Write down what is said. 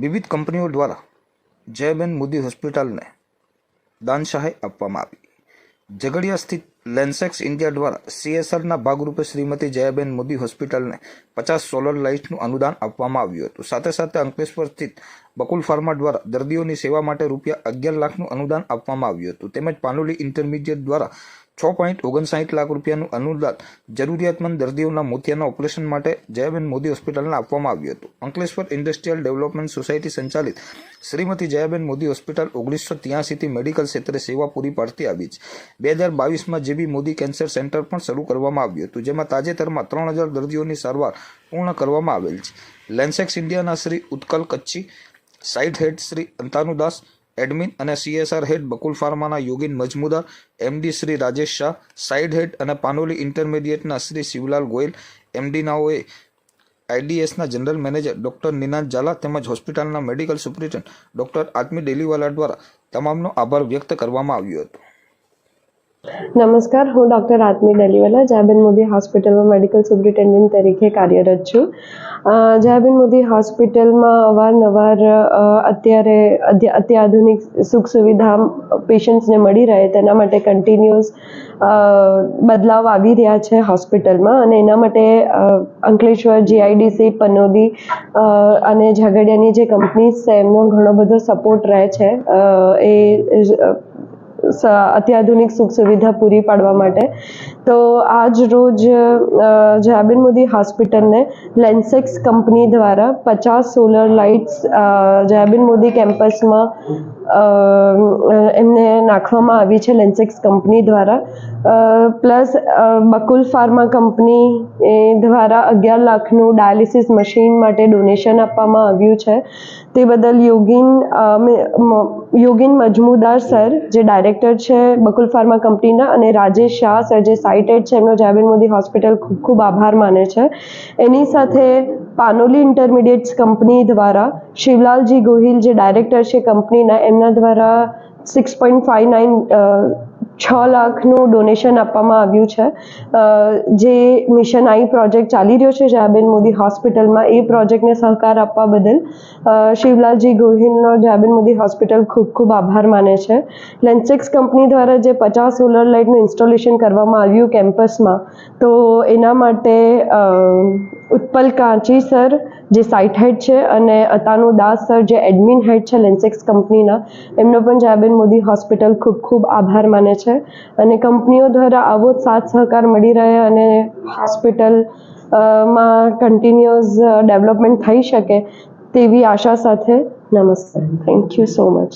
વિવિધ કંપનીઓ દ્વારા જયબેન મોદી હોસ્પિટલને દાન આપવામાં આવી. ઝઘડિયા સ્થિત લેન્સેક્સ ઇન્ડિયા દ્વારા સીએસઆરના ભાગરૂપે શ્રીમતી જયાબેન મોદી હોસ્પિટલને પચાસ સોલર લાઇટનું અનુદાન આપવામાં આવ્યું હતું. સાથે સાથે અંકલેશ્વર સ્થિત બકુલ ફાર્મા દ્વારા દર્દીઓની સેવા માટે રૂપિયા અગિયાર લાખનું અનુદાન આપવામાં આવ્યું હતું. તેમજ પાનોલી ઇન્ટરમીડિયેટ દ્વારા છ પોઈન્ટ ઓગણસાઠ લાખ રૂપિયાનું અનુદાન જરૂરિયાતમંદ દર્દીઓના મોતિયાના ઓપરેશન માટે જયાબેન મોદી હોસ્પિટલને આપવામાં આવ્યું હતું. અંકલેશ્વર ઇન્ડસ્ટ્રીયલ ડેવલપમેન્ટ સોસાયટી સંચાલિત શ્રીમતી જયાબેન મોદી હોસ્પિટલ ઓગણીસો ત્યાસીથી મેડિકલ ક્ષેત્રે સેવા પૂરી પાડતી આવી છે. બે હજાર બાવીસમાં જેબી મોદી કેન્સર સેન્ટર પણ શરૂ કરવામાં આવ્યું હતું, જેમાં તાજેતરમાં ત્રણ હજાર દર્દીઓની સારવાર પૂર્ણ કરવામાં આવેલ છે. લેન્સેક્સ ઇન્ડિયાના Shri Utkal Kachhi site head Shri Antanudas admin અને CSR head Bakul ફાર્માના Yogin Majmudar MD Shri Rajesh Shah, site head અને પાનોલી ઇન્ટરમીડિયેટના શ્રી શિવલાલ ગોયલ, એમડીનાઓએ આઈડીએસના general manager doctor Ninad Zala તેમજ હોસ્પિટલના medical superintendent doctor Atmi Deliwala દ્વારા તમામનો આભાર વ્યક્ત કરવામાં આવ્યો હતો. નમસ્કાર, હું ડૉક્ટર આત્મી ડેલીવાલા, જયાબેન મોદી હોસ્પિટલમાં મેડિકલ સુપ્રિન્ટેન્ડન્ટ તરીકે કાર્યરત છું. જયાબેન મોદી હોસ્પિટલમાં અવારનવાર અત્યારે અત્યાધુનિક સુખ સુવિધા પેશન્ટ્સને મળી રહે, તેના માટે કન્ટિન્યુઅસ બદલાવ આવી રહ્યા છે હોસ્પિટલમાં અને એના માટે અંકલેશ્વર જીઆઈડીસી પનોદી અને ઝઘડિયાની જે કંપનીઝ છે, એમનો ઘણો બધો સપોર્ટ રહે છે. એ અત્યાધુનિક સુખ સુવિધા પૂરી પાડવા માટે. તો આજ રોજ જયાબેન મોદી હોસ્પિટલને લેન્સેક્સ કંપની દ્વારા પચાસ સોલર લાઇટ્સ જયાબેન મોદી કેમ્પસમાં અ, નાખવામાં આવી છે લેન્સેક્સ કંપની દ્વારા. પ્લસ બકુલ ફાર્મા કંપની દ્વારા અગિયાર લાખનું ડાયાલિસિસ મશીન માટે ડોનેશન આપવામાં આવ્યું છે. તે બદલ યોગીન યોગીન મજમુદાર સર, જે ડાયરેક્ટર છે બકુલ ફાર્મા કંપનીના, અને રાજેશ શાહ સર, જે સાઇટેડ છે, એમનો જાબેન મોદી હોસ્પિટલ ખૂબ ખૂબ આભાર માને છે. એની સાથે પાનોલી ઇન્ટરમીડિયેટ્સ કંપની દ્વારા શિવલાલજી ગોહિલ, જે ડાયરેક્ટર છે કંપનીના, એમના દ્વારા સિક્સ પોઈન્ટ ફાઇવ નાઇન છ લાખનું ડોનેશન આપવામાં આવ્યું છે. જે મિશન આઈ પ્રોજેક્ટ ચાલી રહ્યો છે જયાબેન મોદી હોસ્પિટલમાં એ પ્રોજેક્ટને સહકાર આપવા બદલ શિવલાલજી ગોહિલનો જાબેન મોદી હોસ્પિટલ ખૂબ ખૂબ આભાર માને છે. લેન્સેક્સ કંપની દ્વારા જે પચાસ સોલર લાઇટનું ઇન્સ્ટોલેશન કરવામાં આવ્યું કેમ્પસમાં તો એના માટે ઉત્પલ કાંચી, સર, જે સાઇટ હેડ છે, અને અતાનુ દાસ, સર, જે એડમિન હેડ છે લેન્સેક્સ કંપનીના, એમનો પણ જાબેન મોદી હોસ્પિટલ ખૂબ ખૂબ આભાર માને છે. અને કંપનીઓ દ્વારા આવો જ સાથ સહકાર મળી રહે અને હોસ્પિટલમાં કન્ટિન્યુઅસ ડેવલપમેન્ટ થઈ શકે તેવી આશા સાથે નમસ્કાર. Thank you so much